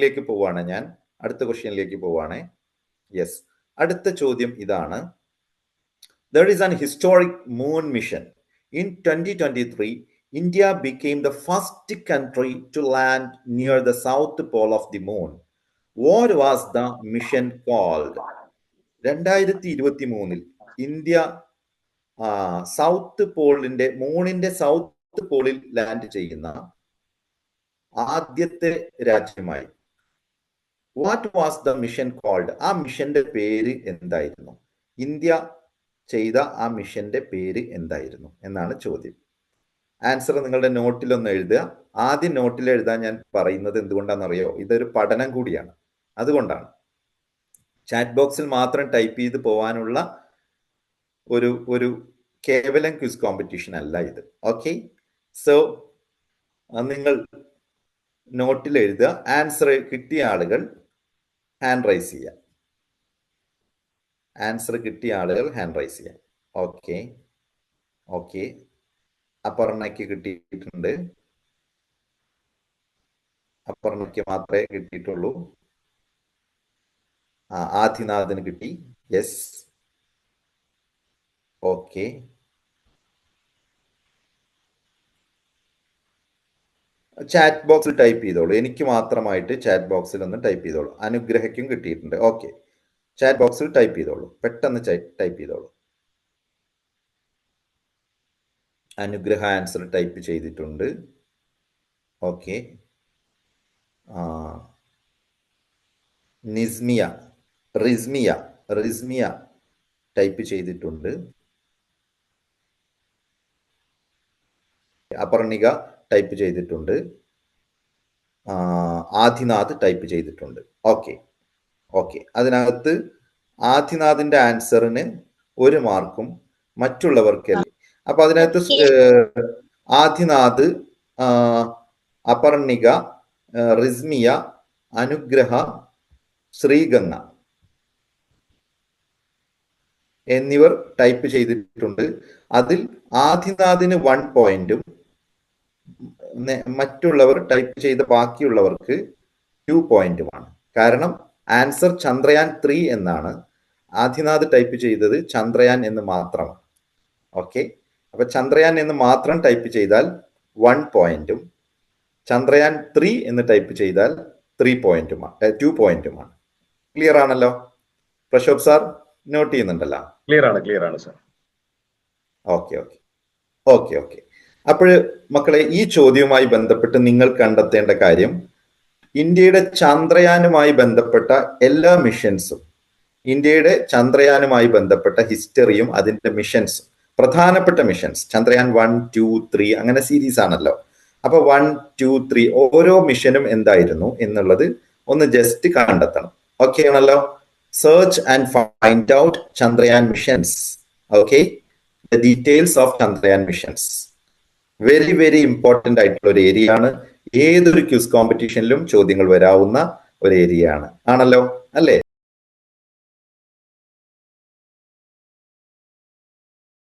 ക്വസ്റ്റ്യനിലേക്ക് പോവാണ് ഞാൻ. അടുത്ത ക്വസ്റ്റ്യനിലേക്ക് പോവാണ്. യെസ് അടുത്ത ചോദ്യം ഇതാണ്. There is an historic moon mission in twenty twenty three India became the first country to land near the south pole of the moon what was the mission called രണ്ടായിരത്തി ഇരുപത്തി മൂന്നിൽ ഇന്ത്യ സൗത്ത് പോളിന്റെ മൂണിന്റെ south പോളിൽ land ചെയ്യുന്ന ആദ്യത്തെ രാജ്യമായി. What was the mission called ആ മിഷന്റെ പേര് എന്തായിരുന്നു? ഇന്ത്യ ചെയ്ത ആ മിഷന്റെ പേര് എന്തായിരുന്നു? എന്നാണ് ചോദ്യം. ആൻസർ നിങ്ങളുടെ നോട്ടിലൊന്ന് എഴുതുക. ആദ്യം നോട്ടിൽ എഴുതാൻ ഞാൻ പറയുന്നത് എന്തുകൊണ്ടാണെന്നറിയോ? ഇതൊരു പഠനം കൂടിയാണ്. അതുകൊണ്ടാണ്. ചാറ്റ് ബോക്സിൽ മാത്രം ടൈപ്പ് ചെയ്ത് പോവാനുള്ള ഒരു ഒരു കേവലം ക്വിസ് കോമ്പറ്റീഷൻ അല്ല ഇത്. ഓക്കെ സോ നിങ്ങൾ നോട്ടിൽ എഴുതുക. ആൻസർ കിട്ടിയ ആളുകൾ ഹാൻഡ് റൈസ് ചെയ്യാം. ആൻസർ കിട്ടിയ ആളുകൾ ഹാൻഡ് റൈസ് ചെയ്യാം. ഓക്കെ ഓക്കെ അപർണയ്ക്ക് കിട്ടിയിട്ടുണ്ട്. അപർണയ്ക്ക് മാത്രമേ കിട്ടിയിട്ടുള്ളൂ. ആ ആദിനാഥിന് കിട്ടി. യെസ് ഓക്കെ ചാറ്റ് ബോക്സിൽ ടൈപ്പ് ചെയ്തോളൂ. എനിക്ക് മാത്രമായിട്ട് ചാറ്റ് ബോക്സിൽ ഒന്ന് ടൈപ്പ് ചെയ്തോളൂ. അനുഗ്രഹയ്ക്കും കിട്ടിയിട്ടുണ്ട്. ഓക്കെ ചാറ്റ് ബോക്സിൽ ടൈപ്പ് ചെയ്തോളൂ. പെട്ടെന്ന് ടൈപ്പ് ചെയ്തോളൂ. അനുഗ്രഹ ആൻസർ ടൈപ്പ് ചെയ്തിട്ടുണ്ട്. ഓക്കെ നിസ്മിയ റിസ്മിയ റിസ്മിയ ടൈപ്പ് ചെയ്തിട്ടുണ്ട്. അപർണിക ടൈപ്പ് ചെയ്തിട്ടുണ്ട്. ആദിനാഥ് ടൈപ്പ് ചെയ്തിട്ടുണ്ട്. ഓക്കെ. ഓക്കെ. അതിനകത്ത് ആദിനാഥിന്റെ ആൻസറിന് ഒരു മാർക്കും മറ്റുള്ളവർക്ക് അപ്പൊ അതിനകത്ത് ആദിനാഥ് അപർണിക റിസ്മിയ അനുഗ്രഹ ശ്രീഗംഗ എന്നിവർ ടൈപ്പ് ചെയ്തിട്ടുണ്ട്. അതിൽ ആദിനാഥിന് വൺ പോയിന്റും മറ്റുള്ളവർ ടൈപ്പ് ചെയ്ത ബാക്കിയുള്ളവർക്ക് ടു പോയിന്റ് ആണ് കാരണം ആൻസർ ചന്ദ്രയാൻ ത്രീ എന്നാണ്. ആദിനാഥ് ടൈപ്പ് ചെയ്തത് ചന്ദ്രയാൻ എന്ന് മാത്രം. ഓക്കെ അപ്പൊ ചന്ദ്രയാൻ എന്ന് മാത്രം ടൈപ്പ് ചെയ്താൽ വൺ പോയിന്റും ചന്ദ്രയാൻ ത്രീ എന്ന് ടൈപ്പ് ചെയ്താൽ ത്രീ പോയിന്റുമാണ് ടു പോയിന്റുമാണ് ക്ലിയർ ആണല്ലോ? പ്രശോഭ് സാർ നോട്ട് ചെയ്യുന്നുണ്ടല്ലോ? ക്ലിയർ ആണ് ക്ലിയർ ആണ് sir okay okay okay okay അപ്പോൾ മക്കളെ ഈ ചോദ്യവുമായി ബന്ധപ്പെട്ട് നിങ്ങൾ കണ്ടെത്തേണ്ട കാര്യം ഇന്ത്യയുടെ ചന്ദ്രയാനുമായി ബന്ധപ്പെട്ട എല്ലാ മിഷൻസും ഇന്ത്യയുടെ ചന്ദ്രയാനുമായി ബന്ധപ്പെട്ട ഹിസ്റ്ററിയും അതിന്റെ മിഷൻസും പ്രധാനപ്പെട്ട missions Chandrayaan one two three അങ്ങനെ സീരീസ് ആണല്ലോ. അപ്പൊ വൺ ടു ത്രീ ഓരോ മിഷനും എന്തായിരുന്നു എന്നുള്ളത് ഒന്ന് ജസ്റ്റ് കണ്ടെത്തണം. ഓക്കെ ആണല്ലോ? Search and find out Chandrayaan missions okay the details of Chandrayaan missions very very important ആയിട്ടുള്ള ഒരു ഏരിയ ആണ്. ഏതൊരു ക്യൂസ് കോമ്പറ്റീഷനിലും ചോദ്യങ്ങൾ വരാവുന്ന ഒരു ഏരിയ ആണ്. ആണല്ലോ? അല്ലേ?